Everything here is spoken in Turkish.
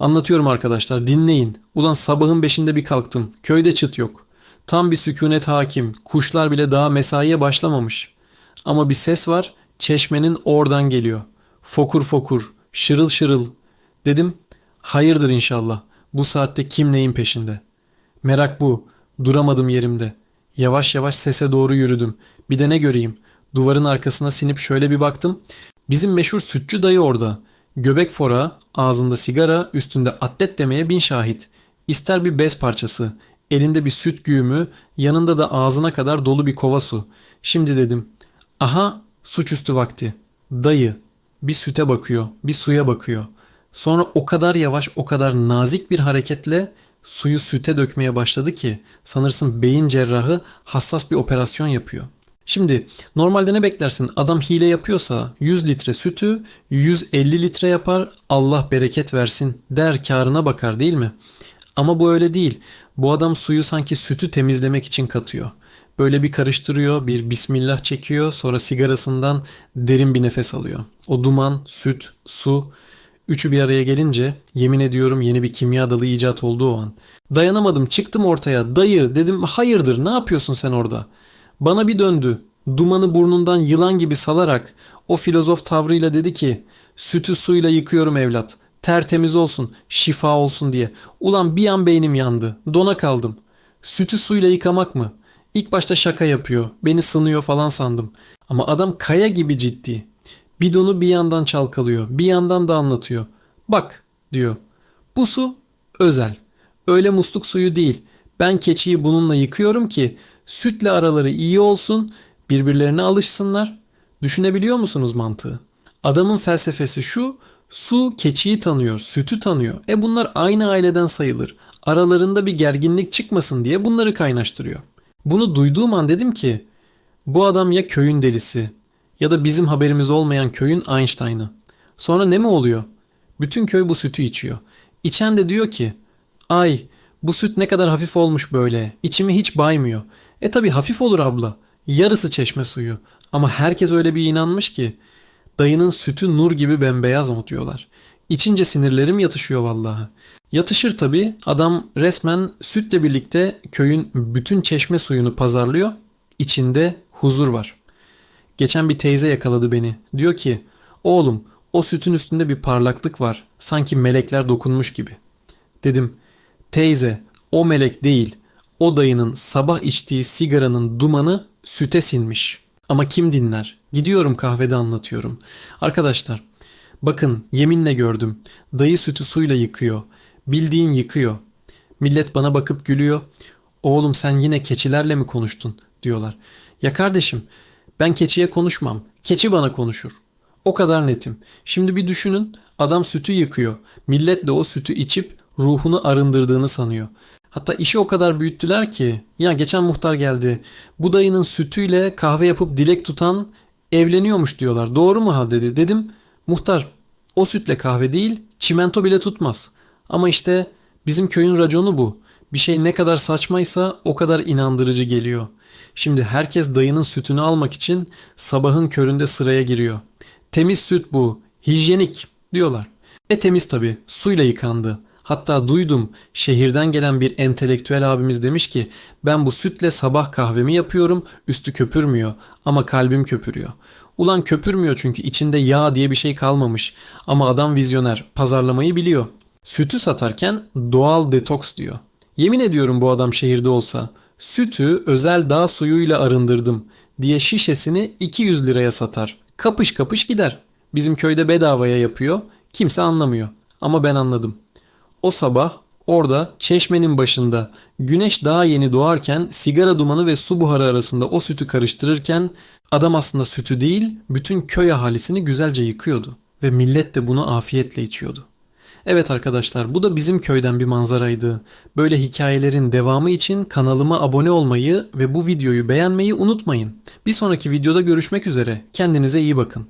Anlatıyorum arkadaşlar dinleyin. Ulan sabahın beşinde bir kalktım. Köyde çıt yok. Tam bir sükunet hakim. Kuşlar bile daha mesaiye başlamamış. Ama bir ses var. Çeşmenin oradan geliyor. Fokur fokur. Şırıl şırıl. Dedim hayırdır inşallah. Bu saatte kim neyin peşinde? Merak bu. Duramadım yerimde. Yavaş yavaş sese doğru yürüdüm. Bir de ne göreyim? Duvarın arkasına sinip şöyle bir baktım. Bizim meşhur sütçü dayı orada. Göbek fora, ağzında sigara, üstünde atlet demeye bin şahit. İster bir bez parçası, elinde bir süt güğümü, yanında da ağzına kadar dolu bir kova su. Şimdi dedim, aha suçüstü vakti. Dayı, bir süte bakıyor, bir suya bakıyor. Sonra o kadar yavaş, o kadar nazik bir hareketle suyu süte dökmeye başladı ki sanırsın beyin cerrahı hassas bir operasyon yapıyor. Şimdi normalde ne beklersin? Adam hile yapıyorsa 100 litre sütü 150 litre yapar. Allah bereket versin der karına bakar değil mi? Ama bu öyle değil. Bu adam suyu sanki sütü temizlemek için katıyor. Böyle bir karıştırıyor, bir bismillah çekiyor, sonra sigarasından derin bir nefes alıyor. O duman, süt, su, üçü bir araya gelince yemin ediyorum yeni bir kimya dalı icat oldu o an. Dayanamadım, çıktım ortaya. Dayı dedim, hayırdır ne yapıyorsun sen orada? Bana bir döndü. Dumanı burnundan yılan gibi salarak o filozof tavrıyla dedi ki sütü suyla yıkıyorum evlat. Tertemiz olsun, şifa olsun diye. Ulan bir an beynim yandı. Dona kaldım. Sütü suyla yıkamak mı? İlk başta şaka yapıyor. Beni sınıyor falan sandım. Ama adam kaya gibi ciddi. Bidonu bir yandan çalkalıyor. Bir yandan da anlatıyor. Bak diyor. Bu su özel. Öyle musluk suyu değil. Ben keçiyi bununla yıkıyorum ki sütle araları iyi olsun, birbirlerine alışsınlar. Düşünebiliyor musunuz mantığı? Adamın felsefesi şu, su keçiyi tanıyor, sütü tanıyor. E bunlar aynı aileden sayılır. Aralarında bir gerginlik çıkmasın diye bunları kaynaştırıyor. Bunu duyduğum an dedim ki, bu adam ya köyün delisi ya da bizim haberimiz olmayan köyün Einstein'ı. Sonra ne mi oluyor? Bütün köy bu sütü içiyor. İçen de diyor ki, ay bu süt ne kadar hafif olmuş böyle. İçimi hiç baymıyor. E tabi hafif olur abla. Yarısı çeşme suyu. Ama herkes öyle bir inanmış ki. Dayının sütü nur gibi bembeyaz mı diyorlar. İçince sinirlerim yatışıyor vallahi. Yatışır tabi. Adam resmen sütle birlikte köyün bütün çeşme suyunu pazarlıyor. İçinde huzur var. Geçen bir teyze yakaladı beni. Diyor ki oğlum o sütün üstünde bir parlaklık var. Sanki melekler dokunmuş gibi. Dedim teyze o melek değil. O dayının sabah içtiği sigaranın dumanı süte sinmiş. Ama kim dinler? Gidiyorum kahvede anlatıyorum. Arkadaşlar bakın yeminle gördüm. Dayı sütü suyla yıkıyor. Bildiğin yıkıyor. Millet bana bakıp gülüyor. Oğlum sen yine keçilerle mi konuştun diyorlar. Ya kardeşim ben keçiye konuşmam. Keçi bana konuşur. O kadar netim. Şimdi bir düşünün adam sütü yıkıyor. Millet de o sütü içip ruhunu arındırdığını sanıyor. Hatta işi o kadar büyüttüler ki ya geçen muhtar geldi. Bu dayının sütüyle kahve yapıp dilek tutan evleniyormuş diyorlar. Doğru mu ha dedi. Dedim muhtar o sütle kahve değil çimento bile tutmaz. Ama işte bizim köyün raconu bu. Bir şey ne kadar saçmaysa o kadar inandırıcı geliyor. Şimdi herkes dayının sütünü almak için sabahın köründe sıraya giriyor. Temiz süt bu, hijyenik diyorlar. E temiz tabi, suyla yıkandı. Hatta duydum şehirden gelen bir entelektüel abimiz demiş ki ben bu sütle sabah kahvemi yapıyorum üstü köpürmüyor ama kalbim köpürüyor. Ulan köpürmüyor çünkü içinde yağ diye bir şey kalmamış ama adam vizyoner pazarlamayı biliyor. Sütü satarken doğal detoks diyor. Yemin ediyorum bu adam şehirde olsa sütü özel dağ suyuyla arındırdım diye şişesini 200 liraya satar. Kapış kapış gider. Bizim köyde bedavaya yapıyor. Kimse anlamıyor. Ama ben anladım. O sabah orada çeşmenin başında güneş daha yeni doğarken sigara dumanı ve su buharı arasında o sütü karıştırırken adam aslında sütü değil bütün köy ahalisini güzelce yıkıyordu. Ve millet de bunu afiyetle içiyordu. Evet arkadaşlar bu da bizim köyden bir manzaraydı. Böyle hikayelerin devamı için kanalıma abone olmayı ve bu videoyu beğenmeyi unutmayın. Bir sonraki videoda görüşmek üzere. Kendinize iyi bakın.